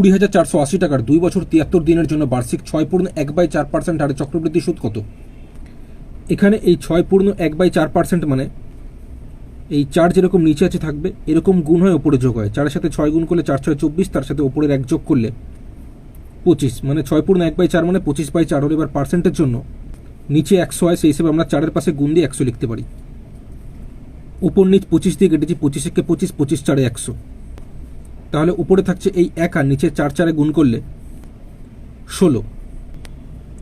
কুড়ি হাজার চারশো আশি টাকার দুই বছর তিয়াত্তর দিনের জন্য বার্ষিক ছয় পূর্ণ এক বাই চার পার্সেন্ট হারে চক্রবৃদ্ধি সুদ কত? এখানে এই ছয় পূর্ণ এক বাই চার পার্সেন্ট মানে এই চার যেরকম নিচে আছে থাকবে, এরকম গুণ হয় ওপরে যোগ হয়। চারের সাথে ছয় গুণ করলে চার ছয় চব্বিশ, তার সাথে ওপরের এক যোগ করলে পঁচিশ। মানে ছয় পূর্ণ এক বাই চার মানে পঁচিশ বাই চার হলে এবার পার্সেন্টের জন্য। নিচে একশো হয়, সেই হিসেবে আমরা চারের পাশে গুণ দিয়ে একশো লিখতে পারি। উপর নিচ পঁচিশ দিয়ে কেটেছি পঁচিশ একে পঁচিশ পঁচিশ চারে একশো। তাহলে উপরে থাকছে এই এক আর নিচে চার চারে গুণ করলে ষোলো।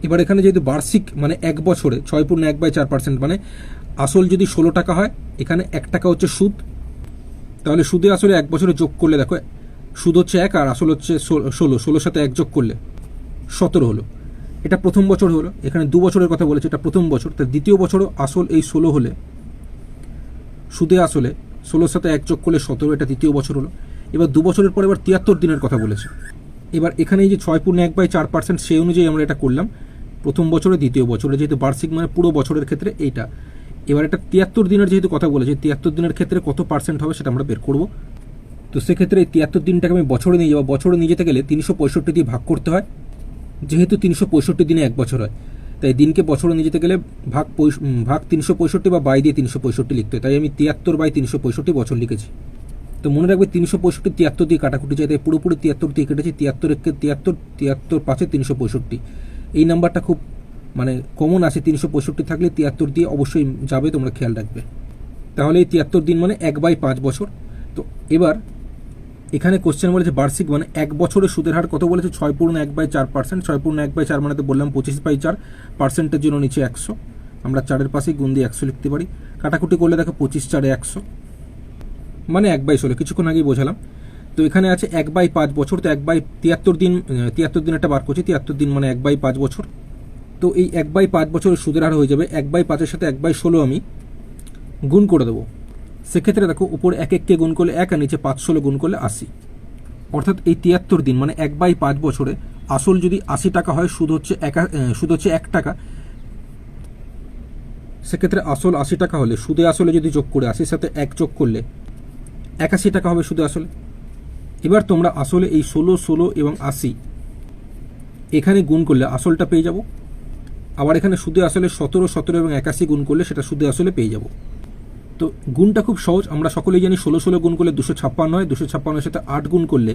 এবার এখানে যেহেতু বার্ষিক মানে এক বছরে, ছয় পূর্ণ এক বাই চার পার্সেন্ট মানে আসল যদি ষোলো টাকা হয়, এখানে এক টাকা হচ্ছে সুদ। তাহলে সুদে আসলে এক বছরে যোগ করলে দেখো, সুদ হচ্ছে এক আর আসল হচ্ছে ষোলো ষোলো, ষোলোর সাথে এক যোগ করলে সতেরো হলো। এটা প্রথম বছর হলো, এখানে দু বছরের কথা বলেছে, এটা প্রথম বছর। তার দ্বিতীয় বছরও আসল এই ষোলো হলে, সুদে আসলে ষোলোর সাথে এক যোগ করলে সতেরো, এটা দ্বিতীয় বছর হলো। এবার দু বছরের পর এবার তিয়াত্তর দিনের কথা বলেছে। এবার এখানে এই যে ছয় পূর্ণ এক বাই চার পার্সেন্ট, সেই অনুযায়ী আমরা এটা করলাম। প্রথম বছরে, দ্বিতীয় বছরে যেহেতু বার্ষিক মানে পুরো বছরের ক্ষেত্রে এইটা। এবার এটা তিয়াত্তর দিনের যেহেতু কথা বলেছে তিয়াত্তর দিনের ক্ষেত্রে কত পার্সেন্ট হবে সেটা আমরা বের করব। তো সেক্ষেত্রে এই তিয়াত্তর দিনটাকে আমি বছরে নিয়ে যাব। বছরে নিয়ে যেতে গেলে তিনশো পঁয়ষট্টি দিয়ে ভাগ করতে হয়। যেহেতু তিনশো পঁয়ষট্টি দিনে এক বছর হয়, তাই দিনকে বছরে নিয়ে যেতে গেলে ভাগ ভাগ তিনশো পঁয়ষট্টি বা বাই দিয়ে তিনশো পঁয়ষট্টি লিখতে হয়। তাই আমি তিয়াত্তর বাই তিনশো পঁয়ষট্টি বছর লিখেছি। তো মনে রাখবে তিনশো পঁয়ষট্টি, তিয়াত্তর দিয়ে কাটাকুটি যায় পুরোপুরি তিয়াত্তর দিয়ে কেটেছি, তিয়াত্তর একে তিয়াত্তর তিয়াত্তর পাঁচে তিনশো পঁয়ষট্টি। এই নাম্বারটা খুব মানে কমন আছে, তিনশো পঁয়ষট্টি থাকলে তিয়াত্তর দিয়ে অবশ্যই যাবে, তোমরা খেয়াল রাখবে। তাহলে এই তিয়াত্তর দিন মানে এক বাই পাঁচ বছর। তো এবার এখানে কোশ্চেন বলেছে বার্ষিক মানে এক বছরের সুদের হার কত বলেছে? ছয় পূর্ণ এক বাই চার পার্সেন্ট ছয় পূর্ণ এক বাই চার মানে তো বললাম পঁচিশ বাই চার পার্সেন্টের জন্য নিচে একশো। আমরা চারের পাশেই গুণ দিয়ে একশো লিখতে পারি। কাটাকুটি করলে দেখো পঁচিশ চারে একশো। মানে এক বাই ষোলো, কিছুক্ষণ আগেই বোঝালাম। তো এখানে আছে এক বাই পাঁচ বছর, তো এক বাই তিয়াত্তর দিন তিয়াত্তর দিন একটা বার করছি, তিয়াত্তর দিন মানে এক বাই পাঁচ বছর। তো এই এক বাই পাঁচ বছরের সুদের হার হয়ে যাবে, এক বাই পাঁচের সাথে এক বাই ষোলো আমি গুণ করে দেবো। সেক্ষেত্রে দেখো, উপর এক এককে গুণ করলে এক, আর নিচে পাঁচ ষোলো গুণ করলে আশি। অর্থাৎ এই তিয়াত্তর দিন মানে এক বাই পাঁচ বছরে আসল যদি আশি টাকা হয়, সুদ হচ্ছে এক সুদ হচ্ছে এক টাকা। সেক্ষেত্রে আসল আশি টাকা হলে, সুদে আসলে যদি যোগ করে আশির সাথে এক যোগ করলে একাশি টাকা হবে শুধু আসলে। এবার তোমরা আসলে এই ষোলো ষোলো এবং আশি এখানে গুণ করলে আসলটা পেয়ে যাব। আবার এখানে সুদে আসলে সতেরো সতেরো এবং একাশি গুণ করলে সেটা সুদে আসলে পেয়ে যাব। তো গুণটা খুব সহজ, আমরা সকলেই জানি ষোলো ষোলো গুণ করলে দুশো ছাপ্পান্ন হয়, দুশো ছাপ্পান্নের সাথে আট গুণ করলে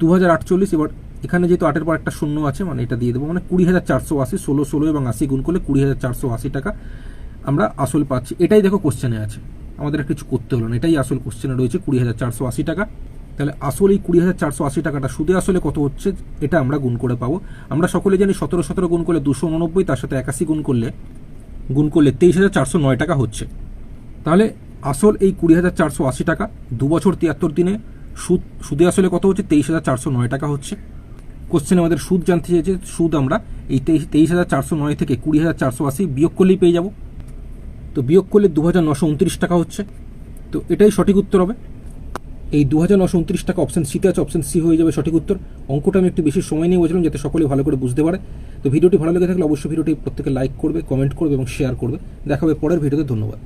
দু হাজার আটচল্লিশ। এবার এখানে যেহেতু আটের পর একটা শূন্য আছে মানে এটা দিয়ে দেবো মানে কুড়ি হাজার চারশো আশি, ষোলো ষোলো এবং আশি গুণ করলে কুড়ি হাজার চারশো আশি টাকা আমরা আসল পাচ্ছি। এটাই দেখো কোশ্চেনে আছে। আমাদের কিছু করতে হলো না। এটাই আসল কোশ্চেনে রয়েছে, কুড়ি হাজার চারশো আশি টাকা। তাহলে আসল এই কুড়ি হাজার চারশো আশি টাকাটা সুদে আসলে কত হচ্ছে, এটা আমরা গুণ করে পাবো। আমরা সকলে জানি সতেরো সতেরো গুণ করলে দুশো উননব্বই, তার সাথে একাশি গুণ করলে গুণ করলে তেইশ হাজার চারশো নয় টাকা হচ্ছে। তাহলে আসল এই কুড়ি হাজার চারশো আশি টাকা দু বছর তিয়াত্তর দিনে সুদ, সুদে আসলে কত হচ্ছে, তেইশ হাজার চারশো নয় টাকা হচ্ছে। কোশ্চেন আমাদের সুদ জানতে চেয়েছে, সুদ আমরা এই তেইশ তেইশ হাজার চারশো নয় থেকে কুড়ি হাজার চারশো আশি বিয়োগ করলেই পেয়ে যাব। তো বিয়োগ করলে দু হাজার নশো উনত্রিশ টাকা হচ্ছে। তো এটাই সঠিক উত্তর হবে। এই দু হাজার নশো উনত্রিশ টাকা অপশন সিতে আছে অপশন সি হয়ে যাবে সঠিক উত্তর। অঙ্কটা আমি একটু বেশি সময় নিয়ে বলছিলাম যাতে সকলে ভালো করে বুঝতে পারে। তো ভিডিওটি ভালো লেগে থাকলে অবশ্যই ভিডিওটি প্রত্যেকে লাইক করবে কমেন্ট করবে এবং শেয়ার করবে। দেখাবে পরের ভিডিওতে, ধন্যবাদ।